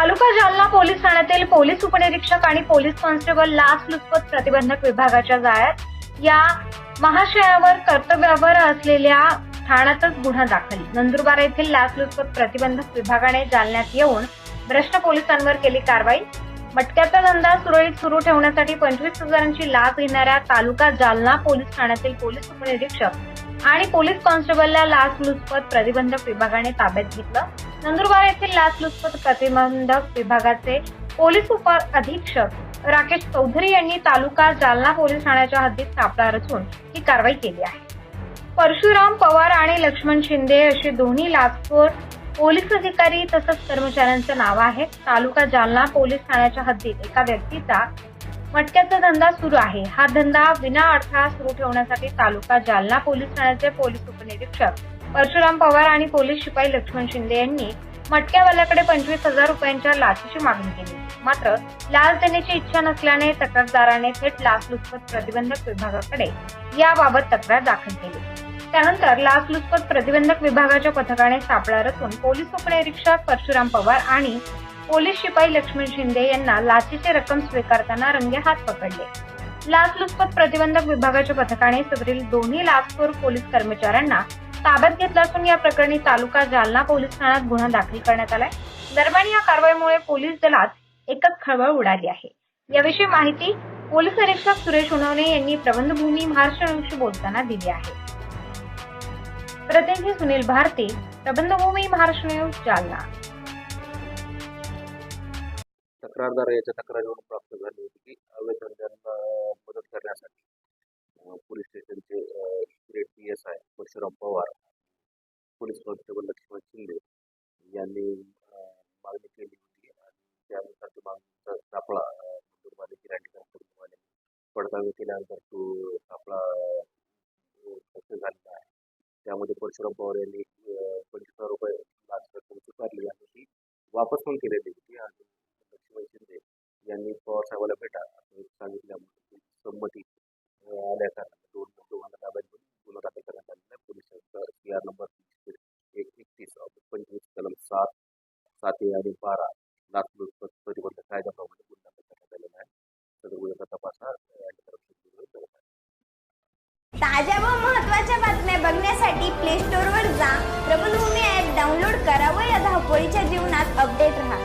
तालुका Jalna police ठाण्यातील police उपनिरीक्षक आणि पोलीस कॉन्स्टेबल लाचलुचपत प्रतिबंधक विभागाच्या जाळ्यात या महाशयावर कर्तव्यावर असलेल्या ठाण्यातच गुन्हा दाखल. नंदुरबार येथील लाचलुचपत प्रतिबंधक विभागाने जालन्यात येऊन भ्रष्ट पोलिसांवर केली कारवाई. मटक्याचा धंदा सुरळीत सुरू ठेवण्यासाठी पंचवीस हजारांची लाच घेणाऱ्या तालुका जालना पोलीस ठाण्यातील पोलीस उपनिरीक्षक आणि पोलीस कॉन्स्टेबलला लाचलुचपत प्रतिबंधक विभागाने ताब्यात घेतलं. नंदुरबार येथील लाचलुचपत प्रतिबंधक विभागाचे पोलीस उप अधीक्षक राकेश चौधरी यांनी तालुका जालना पोलीस ठाण्याच्या हद्दीत सापळा रचून ही कारवाई केली आहे. परशुराम पवार आणि लक्ष्मण शिंदे असे दोन्ही लाचखोर पोलीस अधिकारी तसंच कर्मचाऱ्यांचं नाव आहे. तालुका जालना पोलीस ठाण्याच्या हद्दीत एका व्यक्तीचा मटक्याचा धंदा सुरू आहे. हा धंदा विना अडथळा सुरू ठेवण्यासाठी तालुका जालना पोलीस ठाण्याचे पोलीस उपनिरीक्षक परशुराम पवार आणि पोलीस शिपाई लक्ष्मण शिंदे यांनी मटक्यावाल्याकडे पंचवीस हजार रुपयांच्या लाचेची मागणी केली. मात्र लाच देण्याची इच्छा नसल्याने तक्रारदाराने थेट लाचलुचपत प्रतिबंधक विभागाकडे याबाबत तक्रार दाखल केली. त्यानंतर लाचलुचपत प्रतिबंधक विभागाच्या पथकाने सापळा रचून पोलीस उपनिरीक्षक परशुराम पवार आणि पोलीस शिपाई लक्ष्मण शिंदे यांना लाचेची रक्कम स्वीकारताना रंगे हात पकडले. लाचलुचपत प्रतिबंधक विभागाच्या पथकाने सदरील दोन्ही लाचखोर पोलीस कर्मचाऱ्यांना ताब्यात घेतला असून या प्रकरणी तालुका जालना पोलीस ठाण्यात गुन्हा दाखल करण्यात आलाय. दरम्यान या कारवाईमुळे पोलीस दलात एकच खळबळ उडाली आहे. याविषयी माहिती पोलीस निरीक्षक सुरेश उनवणे यांनी प्रबंधभूमी महाराष्ट्र बोलताना दिली आहे. प्रतिनिधी सुनील भारती प्रबंधभूमी महाराष्ट्र न्यूज जालना. तक्रारदार याच्या तक्रारीवरून प्राप्त झाली होती की अवैध धंद्यांना मदत करण्यासाठी पोलीस स्टेशनचे grade P S I Parshuram Pawar police constable Laxman Shinde यांनी मागणी केली होती आणि त्यानुसार त्या मागणीचा सापळा नंदुरबार येथील पडताळणी केल्यानंतर तो सापळा सक्सेस झालेला आहे. त्यामध्ये परशुराम पवार यांनी पंचवीस हजार रुपये लाच रक्कम स्वीकारली आणि ती वापस पण केलेली होती. आणि लक्ष्मण शिंदे यांनी पवार साहेबाला भेटा असं सांगितल्यामुळे ती संमती अं, आल्या कारणाने दोन दोघांना ताब्यात घेऊन गुन्हा दाखल करण्यात आलेला आहे चार नंबर एक एकतीस पंचवीस कलम सात सात ए आणि बारा. लाचलुचपत प्रतिबंधक कायद्याप्रमाणे गुन्हा करण्यात आलेला आहे. सदर गुन्ह्याचा तपास हा ताज्या व महत्त्वाच्या बातम्या बघण्यासाठी प्ले स्टोअरवर जा. प्रबलभूमी ऍप डाउनलोड करा व या धावपळीच्या जीवनात अपडेट राहा.